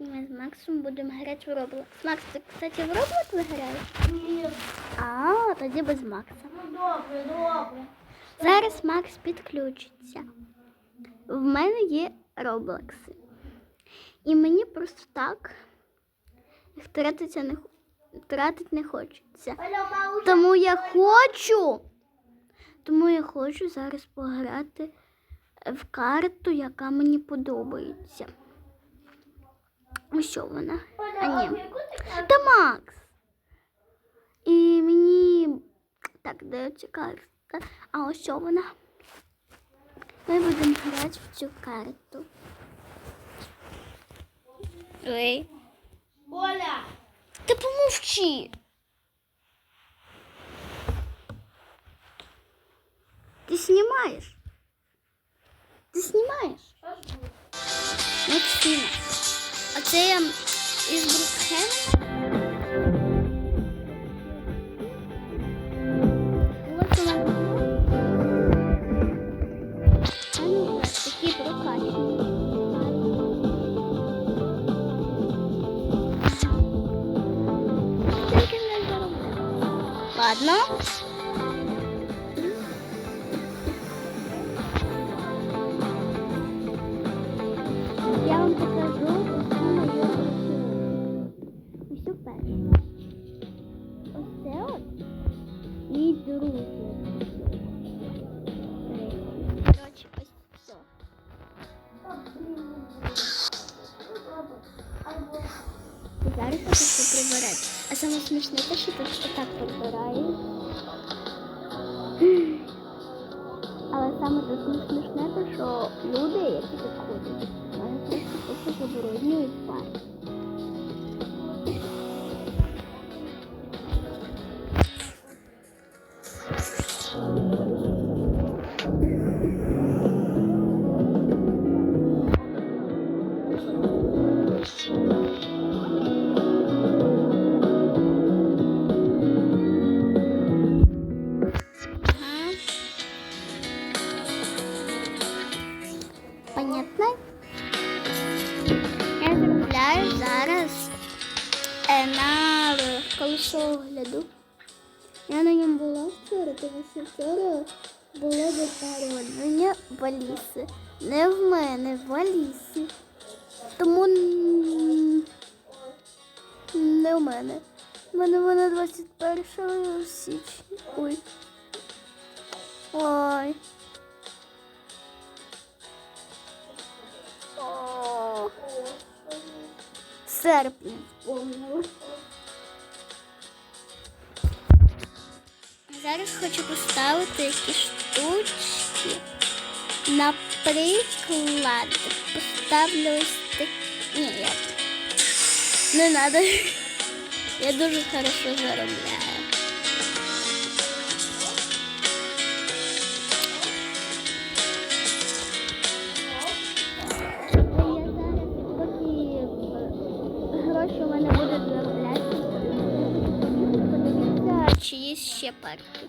Ми з Максом будемо грати в Roblox. Макс, ти, кстати, в Roblox граєш? Ні. А, тоді без Макса. Ну добре, добре. Зараз Макс підключиться. В мене є Роблокси. І мені просто так їх тратити не, тратити не хочеться. Тому я хочу. Тому я хочу зараз пограти в карту, яка мені подобається. Ось що вона. А ні. яку ти кажеш? Та Макс. І мені так дається карта. А ось що вона. Ми будемо грати в цю карту. Ой. Оля, Та помовчи. Ти знімаєш? Ти знімаєш? що Максима. Оце я із Брукхена. Ось мій другий. Коротше. І зараз я хочу прибирати. А саме смішне те, що тут отак прибираю. Але саме смішне те, що люди, які тут ходять, вони просто забруднюють парк. Огляду. Я на ньому була вчора, тому що вчора було допарювання валіси. Не в мене, в валісі. Тому не в мене. У мене вона 21 січня. Ой. Ой. О. Серпня Зараз хочу поставити якісь штучки. Наприклад, поставлю ось такі. Ні, я... не треба. Я дуже хорошо заробляю. Є ще парки.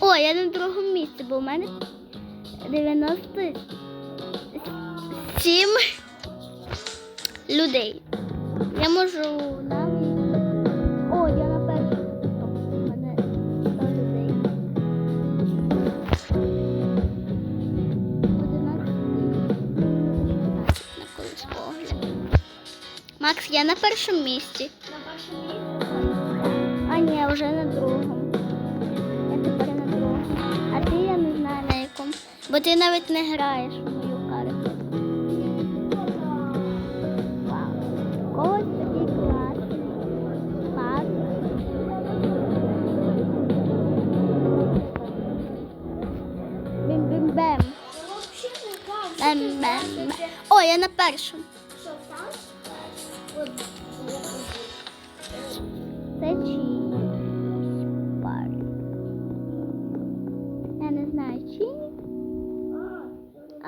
О, я на другому місці, бо у мене 97 людей. Я можу навіть. О, я на першому. У мене 100 людей. 11 на колись погляд. Макс, я на першому місці. На першому місці? А ні, вже на другому. Ти я не знаю на якому. Бо ти навіть не граєш в мою карту. Вау. Ось такий класний. Клас. Бім-бім-бем. Я взагалі не знаю, що ти Бем-бем. знаєш, О, я на першому. Що там?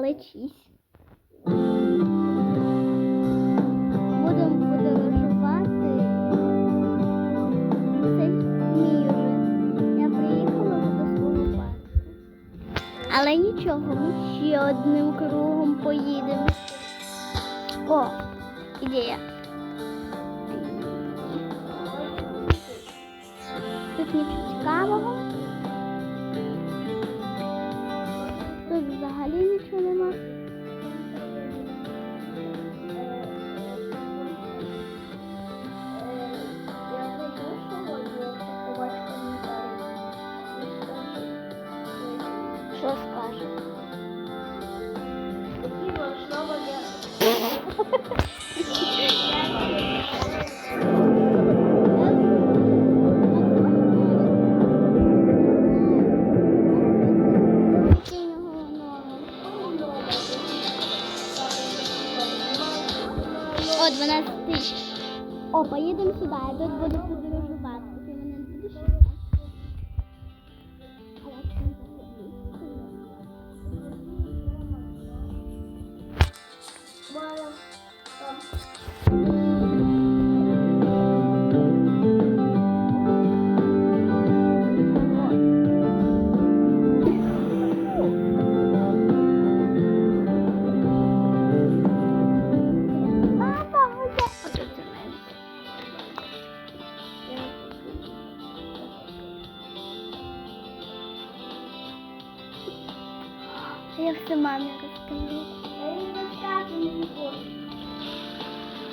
Лечись! Будемо подорожувати. Це мій уже. Я приїхала до свого. Але нічого, ми ще одним кругом поїдемо. О, ідея. Тут нічого цікавого. О, поїдемо сюди, я тут буду подорожувати. Ти мене не будеш? А як там Я все мамі розкажу.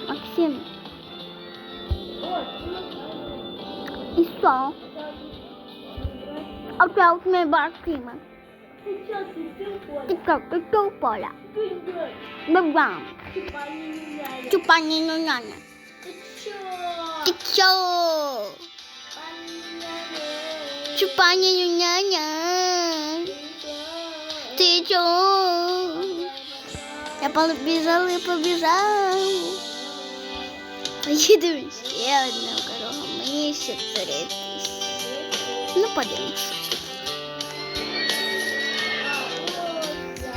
Максим, і що? Опять ми бачимо. Ти що, ти що поля? Бабам. Чупані няня. Ти що? Чупані няня. Ти що? Я побіжав і побіжав. Поїдемо ще одну дорогу. Мені ще три тисячі. Ну, подивимось.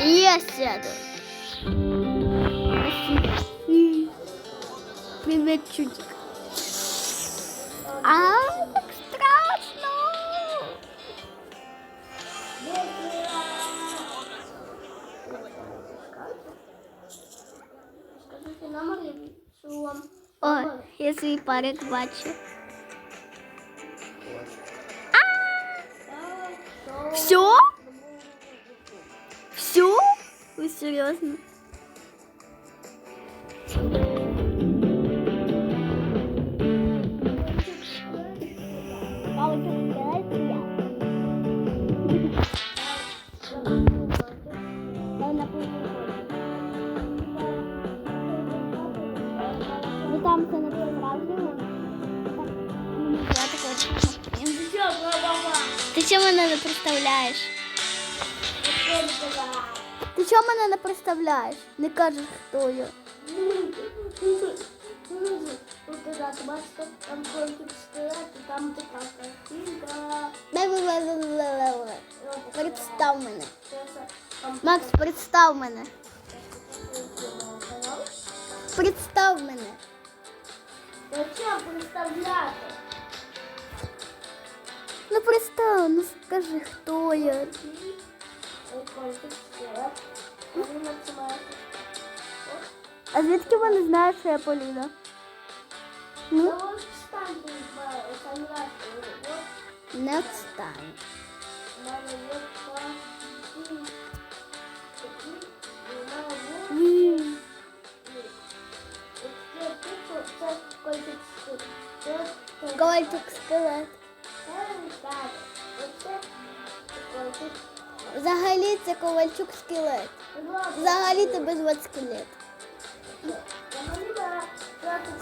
Я сяду. Спасибо. М. Привет, чудик. А, я свій парик бачу. Все? Все? Ви серьезно? Ви там це не справжньому? Ти чого мене не представляєш? Ти чого мене не представляєш? Не кажеш, хто я. Там конкурс там така. Представ мене. Макс, представ мене. Представ мене. Зачем представляти? Ну представ, ну скажи, хто я. А звідки вони знають, що я Поліна? Ну, не відстань. Ковальчук скелет. Взагалі це Ковальчук скелет. Взагалі тебе звати скелет.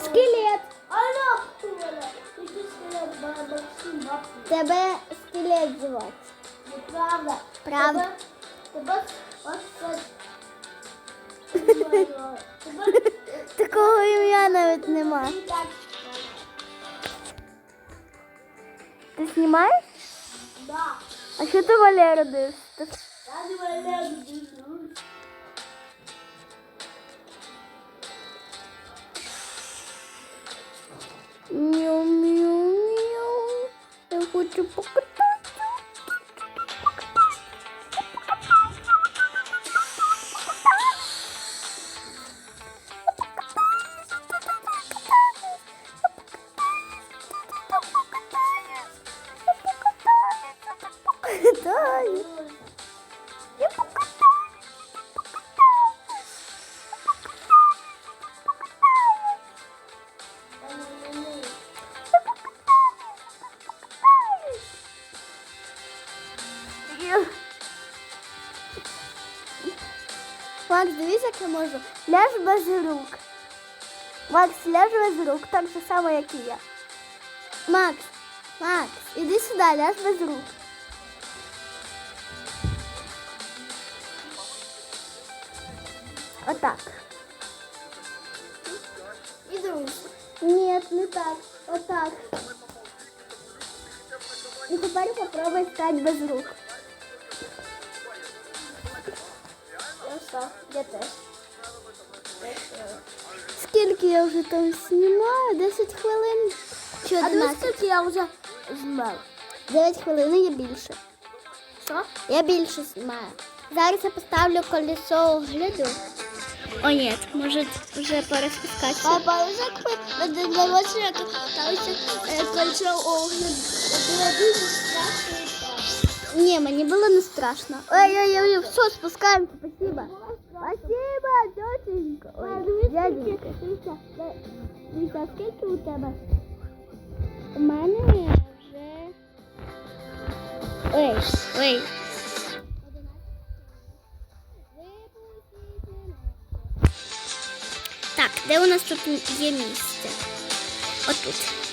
Скелет. Тебе скелет звати. Неправда. Правда. Тебе, Такого ім'я навіть нема. Ти знімаєш? Да. А що ти Валеру дивишся? Я не держу. Мяу-мяу-мяу. Я хочу покататися. зробив. Макс, дивись, як я можу. Ляж без рук. Макс, ляж без рук, так же само, як і я. Макс, Макс, іди сюди, ляж без рук. Отак. І друг. Ні, не так. Отак. І тепер попробуй стати без рук. Я я теж. Скільки я вже там знімаю? 10 хвилин. Чи А дивись, 11? скільки я вже знімав. 9 хвилин і більше. Що? Я більше знімаю. Зараз я поставлю колесо огляду. О, ні, може вже пора спускатися. Папа, вже коли дивилася, як каталися кольцо огляд. Було дуже страшно і так. Ні, мені було не страшно. Ой-ой-ой, все, спускаємося, спасибо. Спасибо, тетенька. Ой, дяденька. Дивіться, дивіться, скільки у тебе? У мене вже... Ой, ой. Так, де у нас тут є місце? Отут.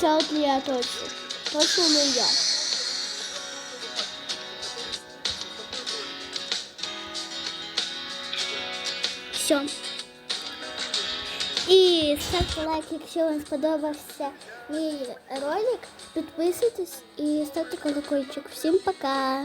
Це от я точно. Точно не я. Все. І ставте лайк, якщо вам сподобався мій ролик. Підписуйтесь і ставте колокольчик. Всім пока!